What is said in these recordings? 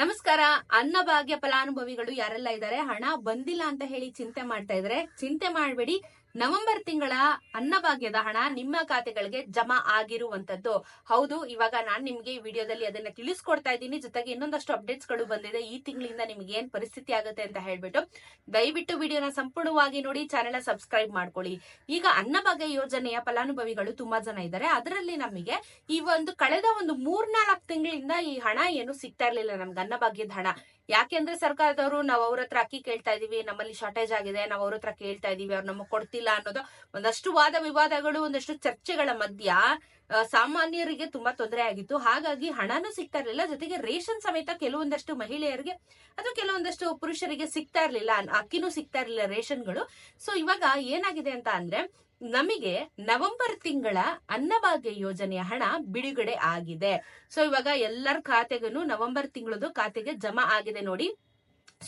ನಮಸ್ಕಾರ. ಅನ್ನಭಾಗ್ಯ ಫಲಾನುಭವಿಗಳು ಯಾರೆಲ್ಲ ಇದ್ದಾರೆ? ಹಣ ಬಂದಿಲ್ಲ ಅಂತ ಹೇಳಿ ಚಿಂತೆ ಮಾಡ್ತಾ ಇದ್ರೆ ಚಿಂತೆ ಮಾಡಬೇಡಿ. ನವೆಂಬರ್ ತಿಂಗಳ ಅನ್ನಭಾಗ್ಯದ ಹಣ ನಿಮ್ಮ ಖಾತೆಗಳಿಗೆ ಜಮಾ ಆಗಿರುವಂತದ್ದು ಹೌದು, ಇವಾಗ ನಾನು ನಿಮ್ಗೆ ಈ ವಿಡಿಯೋದಲ್ಲಿ ಅದನ್ನ ತಿಳಿಸ್ಕೊಡ್ತಾ ಇದ್ದೀನಿ. ಜೊತೆಗೆ ಇನ್ನೊಂದಷ್ಟು ಅಪ್ಡೇಟ್ಸ್ಗಳು ಬಂದಿದೆ. ಈ ತಿಂಗಳಿಂದ ನಿಮ್ಗೆ ಏನ್ ಪರಿಸ್ಥಿತಿ ಆಗುತ್ತೆ ಅಂತ ಹೇಳ್ಬಿಟ್ಟು ದಯವಿಟ್ಟು ವಿಡಿಯೋನ ಸಂಪೂರ್ಣವಾಗಿ ನೋಡಿ, ಚಾನೆಲ್ ಸಬ್ಸ್ಕ್ರೈಬ್ ಮಾಡ್ಕೊಳ್ಳಿ. ಈಗ ಅನ್ನಭಾಗ್ಯ ಯೋಜನೆಯ ಫಲಾನುಭವಿಗಳು ತುಂಬಾ ಜನ ಇದ್ದಾರೆ. ಅದರಲ್ಲಿ ನಮಗೆ ಈ ಒಂದು ಕಳೆದ ಒಂದು ಮೂರ್ನಾಲ್ಕು ತಿಂಗಳಿಂದ ಈ ಹಣ ಏನು ಸಿಗ್ತಾ ಇರ್ಲಿಲ್ಲ. ನಮ್ಗೆ ಅನ್ನಭಾಗ್ಯದ ಹಣ. ಯಾಕೆಂದ್ರೆ ಸರ್ಕಾರದವರು ನಾವು ಅವ್ರ ಹತ್ರ ಅಕ್ಕಿ ಕೇಳ್ತಾ ಇದೀವಿ, ನಮ್ಮಲ್ಲಿ ಶಾರ್ಟೇಜ್ ಆಗಿದೆ, ನಾವು ಅವ್ರ ಹತ್ರ ಕೇಳ್ತಾ ಇದೀವಿ, ಅವ್ರು ನಮಗೆ ಕೊಡ್ತಿಲ್ಲ ಅನ್ನೋದು ಒಂದಷ್ಟು ವಾದ ವಿವಾದಗಳು, ಒಂದಷ್ಟು ಚರ್ಚೆಗಳ ಮಧ್ಯ ಸಾಮಾನ್ಯರಿಗೆ ತುಂಬಾ ತೊಂದರೆ ಆಗಿತ್ತು. ಹಾಗಾಗಿ ಹಣನೂ ಸಿಗ್ತಾ ಇರ್ಲಿಲ್ಲ. ಜೊತೆಗೆ ರೇಷನ್ ಸಮೇತ ಕೆಲವೊಂದಷ್ಟು ಮಹಿಳೆಯರಿಗೆ ಅಥವಾ ಕೆಲವೊಂದಷ್ಟು ಪುರುಷರಿಗೆ ಸಿಗ್ತಾ ಇರ್ಲಿಲ್ಲ. ಅಕ್ಕಿನೂ ಸಿಗ್ತಾ ಇರ್ಲಿಲ್ಲ ರೇಷನ್ಗಳು. ಸೊ ಇವಾಗ ಏನಾಗಿದೆ ಅಂತ ಅಂದ್ರೆ ನಮಗೆ ನವೆಂಬರ್ ತಿಂಗಳ ಅನ್ನಭಾಗ್ಯ ಯೋಜನೆಯ ಹಣ ಬಿಡುಗಡೆ ಆಗಿದೆ. ಸೊ ಇವಾಗ ಎಲ್ಲರ ಖಾತೆಗೂ ನವೆಂಬರ್ ತಿಂಗಳದು ಖಾತೆಗೆ ಜಮಾ ಆಗಿದೆ ನೋಡಿ.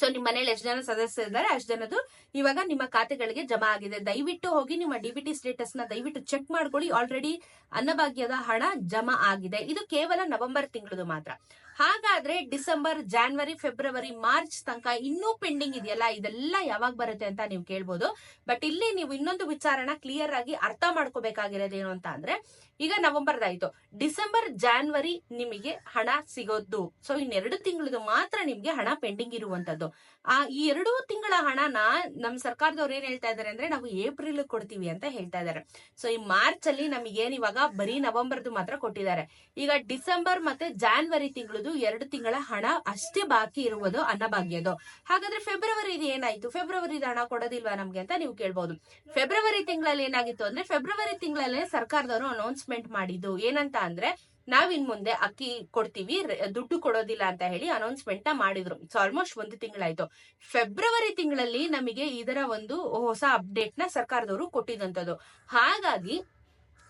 ಸೊ ನಿಮ್ಮ ಮನೇಲಿ ಎಷ್ಟು ಜನ ಸದಸ್ಯರು ಇದ್ದಾರೆ, ಅಷ್ಟು ಜನದು ಇವಾಗ ನಿಮ್ಮ ಖಾತೆಗಳಿಗೆ ಜಮಾ ಆಗಿದೆ. ದಯವಿಟ್ಟು ಹೋಗಿ ನಿಮ್ಮ ಡಿಬಿಟಿ ಸ್ಟೇಟಸ್ನ ದಯವಿಟ್ಟು ಚೆಕ್ ಮಾಡ್ಕೊಳ್ಳಿ. ಆಲ್ರೆಡಿ ಅನ್ನಭಾಗ್ಯದ ಹಣ ಜಮಾ ಆಗಿದೆ. ಇದು ಕೇವಲ ನವೆಂಬರ್ ತಿಂಗಳದು ಮಾತ್ರ. ಹಾಗಾದ್ರೆ ಡಿಸೆಂಬರ್, ಜಾನ್ವರಿ, ಫೆಬ್ರವರಿ, ಮಾರ್ಚ್ ತನಕ ಇನ್ನೂ ಪೆಂಡಿಂಗ್ ಇದೆಯಲ್ಲ? ಇದೆಲ್ಲ ಯಾವಾಗ ಬರುತ್ತೆ ಅಂತ ನೀವು ಕೇಳ್ಬೋದು. ಬಟ್ ಇಲ್ಲಿ ನೀವು ಇನ್ನೊಂದು ವಿಚಾರನ ಕ್ಲಿಯರ್ ಆಗಿ ಅರ್ಥ ಮಾಡ್ಕೋಬೇಕಾಗಿರೋದು ಏನು ಅಂತ ಅಂದ್ರೆ, ಈಗ ನವೆಂಬರ್ದಾಯ್ತು ಡಿಸೆಂಬರ್, ಜಾನ್ವರಿ ನಿಮಗೆ ಹಣ ಸಿಗೋದು. ಸೊ ಇನ್ನೆರಡು ತಿಂಗಳದು ಮಾತ್ರ ನಿಮ್ಗೆ ಹಣ ಪೆಂಡಿಂಗ್ ಇರುವಂತದ್ದು ಆ, ಈ ಎರಡು ತಿಂಗಳ ಹಣನ ನಮ್ ಸರ್ಕಾರದವ್ರು ಏನ್ ಹೇಳ್ತಾ ಇದಾರೆ ಅಂದ್ರೆ, ನಾವು ಏಪ್ರಿಲ್ ಕೊಡ್ತೀವಿ ಅಂತ ಹೇಳ್ತಾ ಇದಾರೆ. ಸೊ ಈ ಮಾರ್ಚ್ ಅಲ್ಲಿ ನಮಗೆ ಏನ್ ಇವಾಗ ಬರೀ ನವೆಂಬರ್ದು ಮಾತ್ರ ಕೊಟ್ಟಿದ್ದಾರೆ. ಈಗ ಡಿಸೆಂಬರ್ ಮತ್ತೆ ಜಾನ್ವರಿ ತಿಂಗಳದು ಎರಡು ತಿಂಗಳ ಹಣ ಅಷ್ಟೇ ಬಾಕಿ ಇರುವುದು ಅನ್ನಭಾಗ್ಯದು ಹಾಗಾದ್ರೆ ಫೆಬ್ರವರಿ ಏನಾಯ್ತು? ಫೆಬ್ರವರಿ ಹಣ ಕೊಡೋದಿಲ್ವಾ ನಮ್ಗೆ ಅಂತ ನೀವು ಕೇಳ್ಬೋದು. ಫೆಬ್ರವರಿ ತಿಂಗಳಲ್ಲಿ ಏನಾಗಿತ್ತು ಅಂದ್ರೆ ಫೆಬ್ರವರಿ ತಿಂಗಳಲ್ಲೇ ಸರ್ಕಾರದವರು ಅನೌನ್ಸ್ಮೆಂಟ್ ಮಾಡಿದ್ದು. ಏನಂತ ಅಂದ್ರೆ ನಾವಿನ್ ಮುಂದೆ ಅಕ್ಕಿ ಕೊಡ್ತೀವಿ ದುಡ್ಡು ಕೊಡೋದಿಲ್ಲ ಅಂತ ಹೇಳಿ ಅನೌನ್ಸ್ಮೆಂಟ್ ಮಾಡಿದ್ರು. ಸೊ ಆಲ್ಮೋಸ್ಟ್ ಒಂದು ತಿಂಗಳಾಯ್ತು. ಫೆಬ್ರವರಿ ತಿಂಗಳಲ್ಲಿ ನಮಗೆ ಇದರ ಒಂದು ಹೊಸ ಅಪ್ಡೇಟ್ನ ಸರ್ಕಾರದವರು ಕೊಟ್ಟಿದಂತದ್ದು ಹಾಗಾಗಿ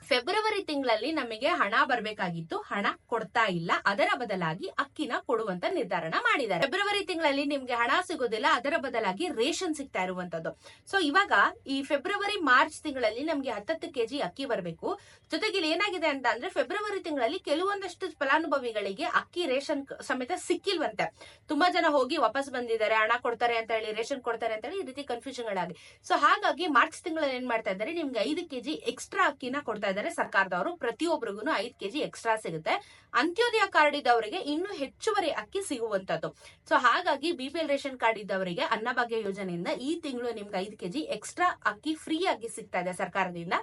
ಫೆಬ್ರವರಿ ತಿಂಗಳಲ್ಲಿ ನಮಗೆ ಹಣ ಬರಬೇಕಾಗಿತ್ತು. ಹಣ ಕೊಡ್ತಾ ಇಲ್ಲ. ಅದರ ಬದಲಾಗಿ ಅಕ್ಕಿನ ಕೊಡುವಂತ ನಿರ್ಧಾರಣ ಮಾಡಿದ್ದಾರೆ. ಫೆಬ್ರವರಿ ತಿಂಗಳಲ್ಲಿ ನಿಮ್ಗೆ ಹಣ ಸಿಗೋದಿಲ್ಲ. ಅದರ ಬದಲಾಗಿ ರೇಷನ್ ಸಿಗ್ತಾ ಇರುವಂತದ್ದು. ಸೊ ಇವಾಗ ಈ ಫೆಬ್ರವರಿ, ಮಾರ್ಚ್ ತಿಂಗಳಲ್ಲಿ ನಮ್ಗೆ ಹತ್ತತ್ತು ಕೆಜಿ ಅಕ್ಕಿ ಬರಬೇಕು. ಜೊತೆಗೆ ಇಲ್ಲಿ ಏನಾಗಿದೆ ಅಂತ ಅಂದ್ರೆ ಫೆಬ್ರವರಿ ತಿಂಗಳಲ್ಲಿ ಕೆಲವೊಂದಷ್ಟು ಫಲಾನುಭವಿಗಳಿಗೆ ಅಕ್ಕಿ, ರೇಷನ್ ಸಮೇತ ಸಿಕ್ಕಿಲ್ವಂತೆ. ತುಂಬಾ ಜನ ಹೋಗಿ ವಾಪಸ್ ಬಂದಿದ್ದಾರೆ. ಹಣ ಕೊಡ್ತಾರೆ ಅಂತ ಹೇಳಿ, ರೇಷನ್ ಕೊಡ್ತಾರೆ ಅಂತ ಹೇಳಿ ಈ ರೀತಿ ಕನ್ಫ್ಯೂಷನ್ ಗಳಾಗಿ. ಸೊ ಹಾಗಾಗಿ ಮಾರ್ಚ್ ತಿಂಗಳಲ್ಲಿ ಏನ್ ಮಾಡ್ತಾ ಇದ್ದಾರೆ? ನಿಮ್ಗೆ ಐದು ಕೆಜಿ ಎಕ್ಸ್ಟ್ರಾ ಅಕ್ಕಿನ ಕೊಡ್ತಾ ಇದ್ದಾರೆ. ಸರ್ಕಾರದವರು ಪ್ರತಿಯೊಬ್ಬರಿಗೂ ಐದು ಕೆಜಿ ಎಕ್ಸ್ಟ್ರಾ ಸಿಗುತ್ತೆ. ಅಂತ್ಯೋದಯ ಕಾರ್ಡ್ ಇದ್ದವರಿಗೆ ಇನ್ನೂ ಹೆಚ್ಚುವರಿ ಅಕ್ಕಿ ಸಿಗುವಂತದ್ದು ಸೊ ಹಾಗಾಗಿ ಬಿಪಿಎಲ್ ರೇಷನ್ ಕಾರ್ಡ್ ಇದ್ದವರಿಗೆ ಅನ್ನಭಾಗ್ಯ ಯೋಜನೆಯಿಂದ ಈ ತಿಂಗಳು ನಿಮ್ಗೆ ಐದು ಕೆಜಿ ಎಕ್ಸ್ಟ್ರಾ ಅಕ್ಕಿ ಫ್ರೀ ಆಗಿ ಸಿಗ್ತಾ ಇದೆ ಸರ್ಕಾರದಿಂದ.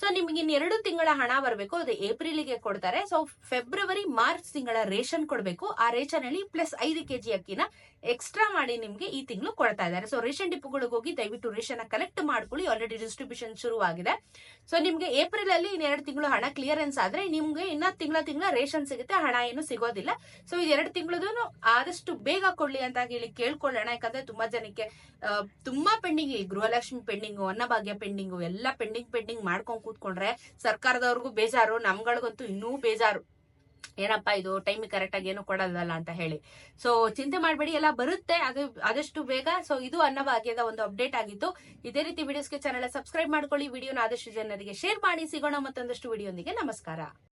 ಸೊ ನಿಮ್ಗೆ ಎರಡು ತಿಂಗಳ ಹಣ ಬರಬೇಕು. ಅದು ಏಪ್ರಿಲ್ಗೆ ಕೊಡ್ತಾರೆ. ಸೊ ಫೆಬ್ರವರಿ ಮಾರ್ಚ್ ತಿಂಗಳ ರೇಷನ್ ಕೊಡಬೇಕು. ಆ ರೇಷನ್ ಅಲ್ಲಿ ಪ್ಲಸ್ ಐದು ಕೆಜಿ ಅಕ್ಕಿನ ಎಕ್ಸ್ಟ್ರಾ ಮಾಡಿ ನಿಮ್ಗೆ ಈ ತಿಂಗಳು ಕೊಡ್ತಾ ಇದ್ದಾರೆ. ಸೊ ರೇಷನ್ ಡಿಪೋಗಳಿಗೆ ಹೋಗಿ ದಯವಿಟ್ಟು ರೇಷನ್ ಕಲೆಕ್ಟ್ ಮಾಡ್ಕೊಳ್ಳಿ. ಆಲ್ರೆಡಿ ಡಿಸ್ಟ್ರಿಬ್ಯೂಷನ್ ಶುರುವಾಗಿದೆ. ಸೊ ನಿಮ್ಗೆ ಏಪ್ರಿಲ್ ಅಲ್ಲಿ ಇನ್ನೆರಡು ತಿಂಗಳು ಹಣ ಕ್ಲಿಯರೆನ್ಸ್ ಆದ್ರೆ ನಿಮ್ಗೆ ಇನ್ನ ತಿಂಗಳ ತಿಂಗಳ ರೇಷನ್ ಸಿಗುತ್ತೆ, ಹಣ ಏನು ಸಿಗೋದಿಲ್ಲ. ಸೊ ಇದು ಎರಡು ತಿಂಗಳದೂ ಆದಷ್ಟು ಬೇಗ ಕೊಡ್ಲಿ ಅಂತ ಹೇಳಿ ಕೇಳ್ಕೊಳ್ಳೋಣ. ಯಾಕಂದ್ರೆ ತುಂಬಾ ಜನಕ್ಕೆ ತುಂಬಾ ಪೆಂಡಿಂಗ್ ಈ ಗೃಹಲಕ್ಷ್ಮಿ ಪೆಂಡಿಂಗು, ಅನ್ನಭಾಗ್ಯ ಪೆಂಡಿಂಗು, ಎಲ್ಲ ಪೆಂಡಿಂಗ್ ಪೆಂಡಿಂಗ್ ಮಾಡ್ಕೊಂಡ್ ಕೂತ್ಕೊಂಡ್ರೆ ಸರ್ಕಾರದವ್ರಿಗೂ ಬೇಜಾರು, ನಮ್ಗಳಿಗಂತೂ ಇನ್ನೂ ಬೇಜಾರು. ಏನಪ್ಪಾ ಇದು ಟೈಮ್ ಕರೆಕ್ಟಾಗಿ ಏನು ಕೊಡಲ್ಲ ಅಂತ ಹೇಳಿ. ಸೊ ಚಿಂತೆ ಮಾಡಬೇಡಿ, ಎಲ್ಲ ಬರುತ್ತೆ. ಅದು, ಆದಷ್ಟು ಬೇಗ. ಸೊ ಇದು ಅನ್ನಭಾಗ್ಯದ ಒಂದು ಅಪ್ಡೇಟ್ ಆಗಿತ್ತು ಇದೇ ರೀತಿ ವಿಡಿಯೋಸ್ಗೆ ಚಾನಲ್ ಸಬ್ಸ್ಕ್ರೈಬ್ ಮಾಡ್ಕೊಳ್ಳಿ. ವಿಡಿಯೋನ ಆದಷ್ಟು ಜನರಿಗೆ ಶೇರ್ ಮಾಡಿ. ಸಿಗೋಣ ಮತ್ತೊಂದಷ್ಟು ವಿಡಿಯೋಂದಿಗೆ ನಮಸ್ಕಾರ.